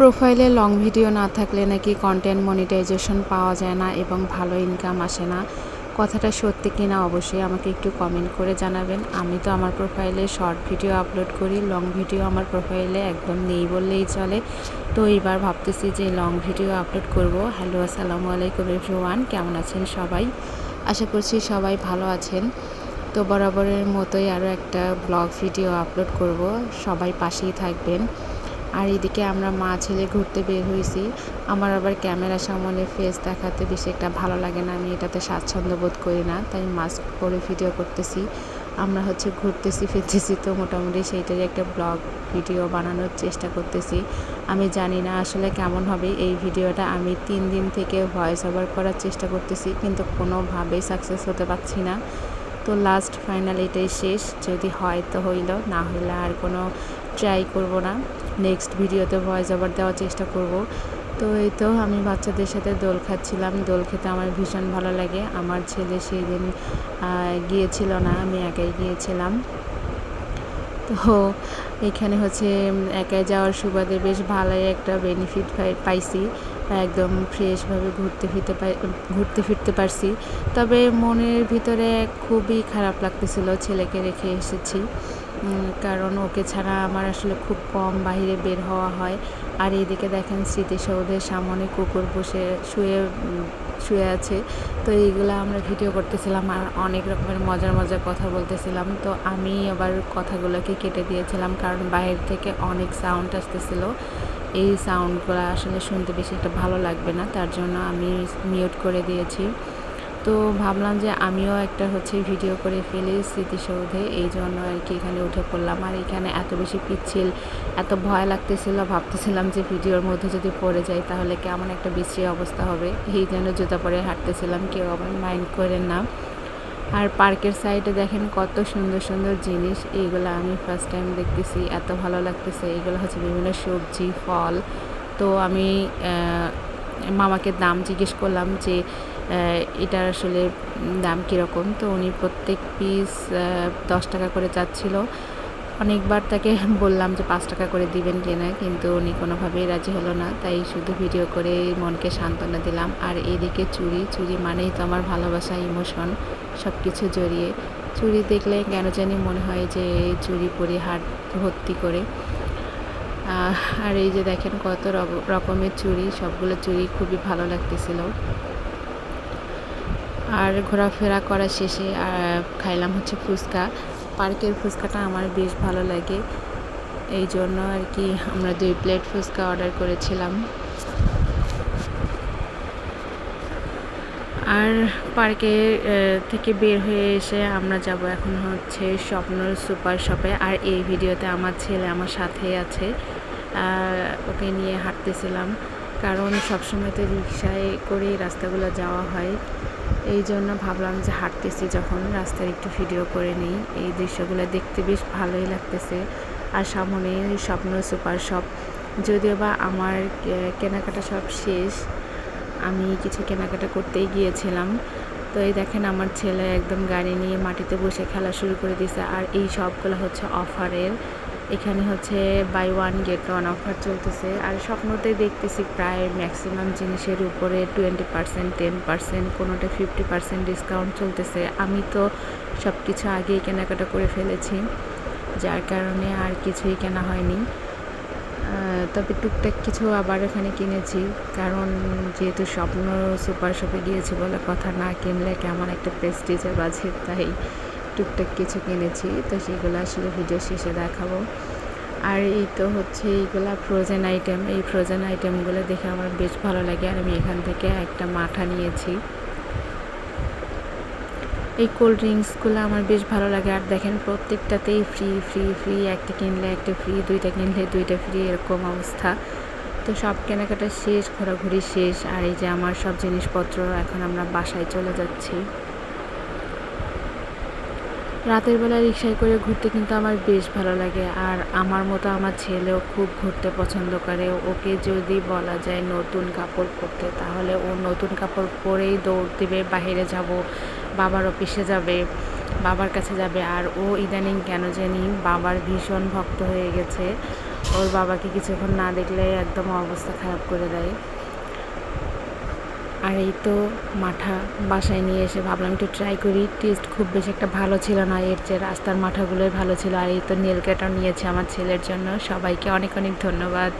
প্রোফাইলে long video না থাকলে নাকি কন্টেন্ট মনিটাইজেশন পাওয়া যায় না এবং ভালো ইনকাম আসে না। কথাটা সত্যি কি না অবশ্যই আমাকে একটু কমেন্ট করে জানাবেন। আমি তো আমার প্রোফাইলে শর্ট ভিডিও আপলোড করি লং ভিডিও আমার প্রোফাইলে একদম নেই বললেই চলে। তো এইবার ভাবতেছি যে লং ভিডিও আপলোড করব। হ্যালো আসসালামু আলাইকুম এভরিওয়ান কেমন আছেন সবাই? আশা করছি সবাই ভালো আছেন। তো বরাবরের মতোই আরও একটা ব্লগ ভিডিও আপলোড করব। সবাই পাশেই থাকবেন। আর এদিকে আমরা মা ছেলে ঘুরতে বের হয়েছি। আমার আবার ক্যামেরার সামনে ফেস দেখাতে বেশি একটা ভালো লাগে না। আমি এটাতে স্বাচ্ছন্দ্য বোধ করি না, তাই মাস্ক পরে ভিডিও করতেছি। আমরা হচ্ছে ঘুরতেছি, ফিরতেছি তো মোটামুটি সেইটারই একটা ব্লগ ভিডিও বানানোর চেষ্টা করতেছি। আমি জানি না আসলে কেমন হবে এই ভিডিওটা আমি তিন দিন থেকে ভয়েস ওভার করার চেষ্টা করতেছি, কিন্তু কোনোভাবেই সাকসেস হতে পারছি না। তো লাস্ট ফাইনাল এটাই শেষ। যদি হয় তো হইল, না হইলে আর কোনো ট্রাই করব না। নেক্সট ভিডিওতে ভয়েস ওভার দেওয়ার চেষ্টা করব। তো এই তো আমি বাচ্চাদের সাথে দোল খাচ্ছিলাম। দোল খেতে আমার ভীষণ ভালো লাগে। আমার ছেলে সেই দিন গিয়েছিল না, আমি একাই গিয়েছিলাম। তো এখানে হচ্ছে একাই যাওয়ার সুবাদে বেশ ভালোই একটা বেনিফিট পাইছি। একদম ফ্রেশভাবে ঘুরতে ফিরতে পাই, ঘুরতে ফিরতে পারছি। তবে মনের ভিতরে খুবই খারাপ লাগতেছিল ছেলেকে রেখে এসেছি। কারণ ওকে ছাড়া আমার আসলে খুব কম বাহিরে বের হওয়া হয়। আর এদিকে দেখেন স্মৃতিসৌধের সামনে কুকুর বসে শুয়ে শুয়ে আছে। তো এইগুলো আমরা ভিডিও করতেছিলাম আর অনেক রকমের মজার মজার কথা বলতেছিলাম। তো আমি আবার কথাগুলোকে কেটে দিয়েছিলাম কারণ বাইরে থেকে অনেক সাউন্ড আসতেছিল। এই সাউন্ডগুলো আসলে শুনতে বেশি একটা ভালো লাগবে না। তার জন্য আমি মিউট করে দিয়েছি। তো ভাবলাম যে আমিও একটা হচ্ছে ভিডিও করে ফেলি স্মৃতিসৌধে, এই জন্য আর কি এখানে উঠে পড়লাম। আর এখানে এত বেশি পিচ্ছিল, এত ভয় লাগতেছিল, ভাবতেছিলাম যে ভিডিওর মধ্যে যদি পড়ে যাই তাহলে কেমন একটা বিশ্রী অবস্থা হবে। এই জন্য জুতা পরে হাঁটতেছিলাম, কেউ আবার মাইন্ড করেন না। আর পার্কের সাইডে দেখেন কত সুন্দর সুন্দর জিনিস, এইগুলো আমি ফার্স্ট টাইম দেখতেছি, এত ভালো লাগতেছে। এগুলো হচ্ছে বিভিন্ন সবজি, ফল। তো আমি মামাকে দাম জিজ্ঞেস করলাম যে এটার আসলে দাম কীরকম? তো উনি প্রত্যেক পিস দশ টাকা করে চাচ্ছিল। অনেকবার তাকে বললাম যে পাঁচ টাকা করে দিবেন কিনা, কিন্তু উনি কোনোভাবেই রাজি হলো না। তাই শুধু ভিডিও করে মনকে সান্ত্বনা দিলাম। আর এদিকে চুরি চুরি মানেই তো আমার ভালোবাসা ইমোশন সব কিছু জড়িয়ে। চুরি দেখলে কেন জানি মনে হয় যে চুরি পরে হাট, ভর্তি করে। আর এই যে দেখেন কত রকমের চুড়ি সবগুলো চুড়ি খুবই ভালো লাগতেছিল। আর ঘোরাফেরা করা শেষে খাইলাম হচ্ছে ফুচকা। পার্কের ফুচকাটা আমার বেশ ভালো লাগে। এই জন্য আর কি আমরা দুই প্লেট ফুচকা অর্ডার করেছিলাম। আর পার্কে থেকে বের হয়ে এসে আমরা যাব এখন হচ্ছে স্বপ্ন সুপার শপে। আর এই ভিডিওতে আমার ছেলে আমার সাথে আছে। ওকে নিয়ে হাঁটতেছিলাম। কারণ সবসময় তো রিক্সায় করেই রাস্তাগুলো যাওয়া হয়। এই জন্য ভাবলাম যে হাঁটতেছি যখন রাস্তার একটু ভিডিও করে নিই। এই দৃশ্যগুলো দেখতে বেশ ভালোই লাগতেছে। আর সামনে স্বপ্ন সুপার শপ। যদিও বা আমার কেনাকাটা সব শেষ। আমি কিছু কেনাকাটা করতেই গিয়েছিলাম। তো এই দেখেন আমার ছেলে একদম গাড়ি নিয়ে মাটিতে বসে খেলা শুরু করে দিয়েছে। আর এই সবগুলো হচ্ছে অফারের। এখানে হচ্ছে buy one get one offer চলতেছে। আর স্বপ্নতে দেখতেছি প্রায় ম্যাক্সিমাম জিনিসের উপরে টোয়েন্টি পার্সেন্ট টেন পার্সেন্ট কোনোটা ফিফটি পার্সেন্ট ডিসকাউন্ট চলতেছে। আমি তো সব কিছু আগেই কেনাকাটা করে ফেলেছি, যার কারণে আর কিছুই কেনা হয়নি। তবে টুকটাক কিছু আবার এখানে কিনেছি, কারণ যেহেতু স্বপ্ন সুপার শপে গিয়েছি বলে কথা না কিনলে কেমন একটা প্রেস্টিজের বাজে তাই টুকটাক কিছু কিনেছি, তো সেগুলো আসলে ভিডিও শেষে দেখাবো। আর এই তো হচ্ছে এইগুলা ফ্রোজেন আইটেম এই ফ্রোজেন আইটেমগুলো দেখে আমার বেশ ভালো লাগে। আর আমি এখান থেকে একটা মাঠা নিয়েছি। এই কোল্ড ড্রিঙ্কসগুলো আমার বেশ ভালো লাগে। আর দেখেন প্রত্যেকটাতেই ফ্রি ফ্রি ফ্রি একটা কিনলে একটা ফ্রি দুইটা কিনলে দুইটা ফ্রি এরকম অবস্থা। তো সব কেনাকাটা শেষ, ঘোরাঘুরি শেষ। আর এই যে আমার সব জিনিসপত্র এখন আমরা বাসায় চলে যাচ্ছি। রাতের বেলা রিক্সায় করে ঘুরতে কিন্তু আমার বেশ ভালো লাগে। আর আমার মতো আমার ছেলেও খুব ঘুরতে পছন্দ করে। ওকে যদি বলা যায় নতুন কাপড় পরতে, তাহলে ও নতুন কাপড় পরেই দৌড় দেবে, বাহিরে যাব, বাবার অফিসে যাবে, বাবার কাছে যাবে। আর ও ইদানিং কেন জানি বাবার ভীষণ ভক্ত হয়ে গেছে। ওর বাবাকে কিছুক্ষণ না দেখলে একদম অবস্থা খারাপ করে দেয়। আর এই তো মাঠা বাসায় নিয়ে এসে ভাবলাম একটু ট্রাই করি। টেস্ট খুব বেশি একটা ভালো ছিল না, এর যে রাস্তার মাঠাগুলোই ভালো ছিল। আর এই তো নীল কাটার নিয়েছে আমার ছেলের জন্য। সবাইকে অনেক অনেক ধন্যবাদ।